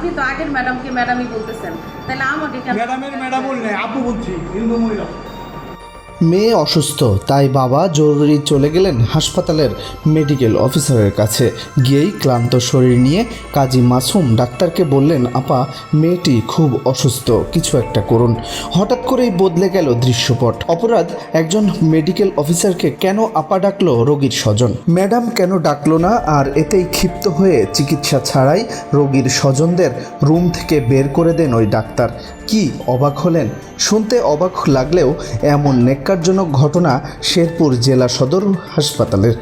আপনি তো আগের ম্যাডামকে ম্যাডামই বলতেছেন। তাহলে আমাকে ম্যাডামের ম্যাডাম বললে আপু বলছি হিন্দু মহিলা মেয়ে অসুস্থ, তাই বাবা জরুরি চলে গেলেন হাসপাতালের মেডিকেল অফিসারের কাছে। গিয়েই ক্লান্ত শরীর নিয়ে কাজী মাসুম ডাক্তারকে বললেন, আপা, মেয়েটি খুব অসুস্থ, কিছু একটা করুন। হঠাৎ করেই বদলে গেল দৃশ্যপট। অপরাধ, একজন মেডিকেল অফিসারকে কেন আপা ডাকলো রোগীর স্বজন? ম্যাডাম কেন ডাকলো না, আর এতেই ক্ষিপ্ত হয়ে চিকিৎসা ছাড়াই রোগীর স্বজনদের রুম থেকে বের করে দেন ওই ডাক্তার। কি অবাক হলেন? শুনতে অবাক লাগলেও এমন নেককারজনক ঘটনা শেরপুর জেলা সদর হাসপাতালের।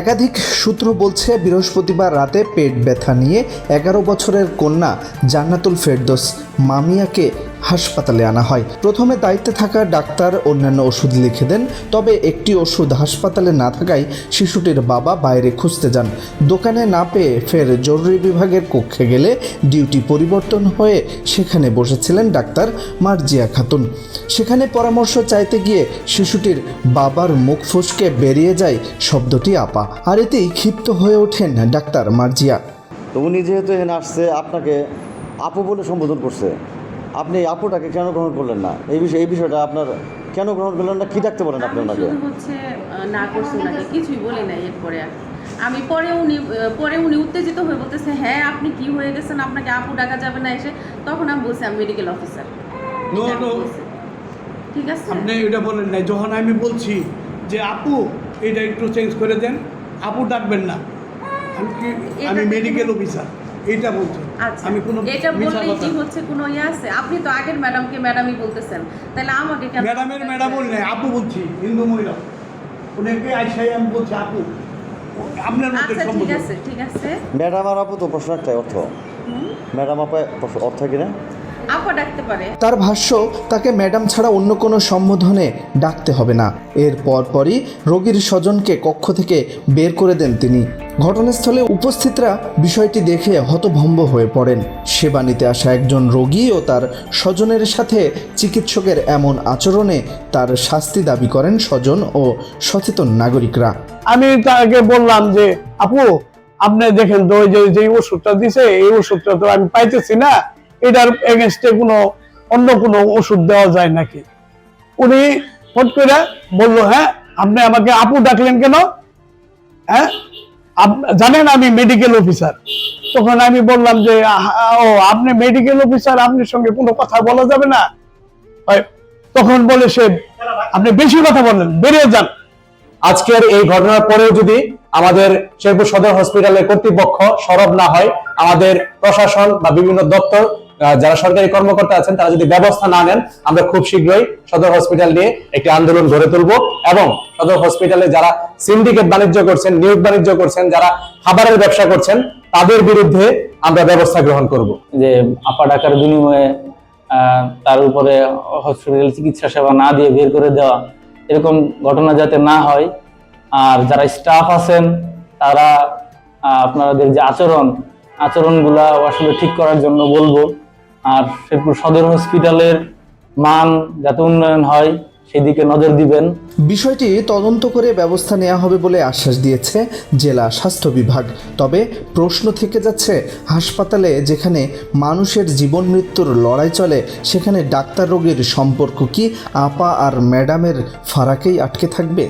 একাধিক সূত্র বলছে, বৃহস্পতিবার রাতে পেট ব্যথা নিয়ে এগারো বছরের কন্যা জান্নাতুল ফেরদোস মামিয়াকে হাসপাতালে আনা হয়। প্রথমে দায়িত্বে থাকা ডাক্তার অন্যান্য ওষুধ লিখে দেন, তবে একটি ওষুধ হাসপাতালে না থাকায় শিশুটির বাবা বাইরে খুঁজতে যান। দোকানে না পেয়ে ফের জরুরি বিভাগের কক্ষে গেলে ডিউটি পরিবর্তন হয়ে সেখানে বসেছিলেন ডাক্তার মার্জিয়া খাতুন। সেখানে পরামর্শ চাইতে গিয়ে শিশুটির বাবার মুখ ফসকে বেরিয়ে যায় শব্দটি আপা। আর এতেই ক্ষিপ্ত হয়ে ওঠেন ডাক্তার মার্জিয়া। তো উনি যেহেতু এখানে আসছে, আপনাকে আপু বলে সম্বোধন করছে। আপনি এই আপুটাকে কেন গ্রহণ করলেন না? এই বিষয়ে এই বিষয়টা আপনার কেন গ্রহণ করলেন না? কি ডাকতে পারেন আপনি ওনাকে? হচ্ছে না করছি ওনাকে কিছুই বলি নাই এরপরে আর। আমি পরে উনি পরে উনি উত্তেজিত হয়ে বলতেছে হ্যাঁ আপনি কি হয়ে গেছেন? আপনাকে আপু ডাকা যাবে না এসে? তখন আমি বলছি আমি মেডিকেল অফিসার. ঠিক আছে? আপনি এটা বলেন নাই। যখন আমি বলছি যে আপু এটা একটু চেঞ্জ করে দেন আপু ডাকবেন না। আমি মেডিকেল অফিসার এইটা বলছি। আচ্ছা আমি কোনো এটা বললেই কি হচ্ছে কোনো ইয়ে আছে? আপনি তো আগের ম্যাডামকে ম্যাডামই বলতেছেন। তাহলে আমাকে কেন ম্যাডামের ম্যাডাম বলি নাই আপু বলছি হিন্দু মহিলা। ওনাকে আইসাই আমি বলছি আপু আপনার মধ্যে আচ্ছা ঠিক আছে ঠিক আছে। ম্যাডাম আর আপু তো প্রশ্ন একটাই অর্থ। ম্যাডাম আপা অর্থ কিনা আপা ডাকতে পারে। তার ভাষ্য তাকে ম্যাডাম ছাড়া অন্য কোনো সম্বোধনে ডাকতে হবে না। এর পরপরই রোগীর স্বজনকে কক্ষ থেকে বের করে দেন তিনি। ঘটনাস্থলে উপস্থিতরা বিষয়টি দেখে হতভম্ব হয়ে পড়েন। সেবা নিতে আসা একজন রোগী ও তার স্বজনের সাথে চিকিৎসকের এমন আচরণে তার শাস্তি দাবি করেন স্বজন ও সচেতন নাগরিকরা। আমি তাকে বললাম যে, আপু, আপনি দেখেন তো যে যে ওষুধটা দিছে, এই ওষুধটা তো আমি পাইতেছি না। এটার এগেনস্টে কোনো, অন্য কোনো ওষুধ দেওয়া যায় নাকি? উনি ফট করে বলল হ্যাঁ আপনি আমাকে আপু ডাকলেন কেন? হ্যাঁ জানেন আমি মেডিকেল অফিসার তখন আমি বললাম যে ও, আপনি মেডিকেল অফিসার আপনার সঙ্গে কোনো কথা বলা যাবে না? তখন বলে সে, আপনি বেশি কথা বললেন বেরিয়ে যান। আজকের এই ঘটনার পরেও যদি আমাদের শেরপুর সদর হসপিটালের কর্তৃপক্ষ সরব না হয়, আমাদের প্রশাসন বা বিভিন্ন দপ্তর যারা সরকারি কর্মকর্তা আছেন, তারা যদি ব্যবস্থা না নেন, আমরা খুব শীঘ্রই সদর হসপিটাল নিয়ে একটি আন্দোলন গড়ে তুলব এবং সদর হসপিটালে যারা সিন্ডিকেট বাণিজ্য করছেন, নিয়োগ বাণিজ্য করছেন, যারা খাবারের ব্যবসা করছেন, তাদের বিরুদ্ধে আমরা ব্যবস্থা গ্রহণ করব। যে আপা ডাকার বিনিময়ে তার উপরে হসপিটাল চিকিৎসা সেবা না দিয়ে বের করে দেওয়া, এরকম ঘটনা যাতে না হয়, আর যারা স্টাফ আছেন, তারা আপনাদের যে আচরণ, আচরণগুলা আসলে ঠিক করার জন্য বলব। আর শেরপুর সদর হসপিটালের মান যাতে উন্নয়ন হয়, সেদিকে নজর দিবেন। বিষয়টি তদন্ত করে ব্যবস্থা নেওয়া হবে বলে আশ্বাস দিয়েছে জেলা স্বাস্থ্য বিভাগ। তবে প্রশ্ন থেকে যাচ্ছে, হাসপাতালে যেখানে মানুষের জীবন মৃত্যুর লড়াই চলে, সেখানে ডাক্তার রোগীর সম্পর্ক কি, আপা আর ম্যাডামের ফারাকেই আটকে থাকবে?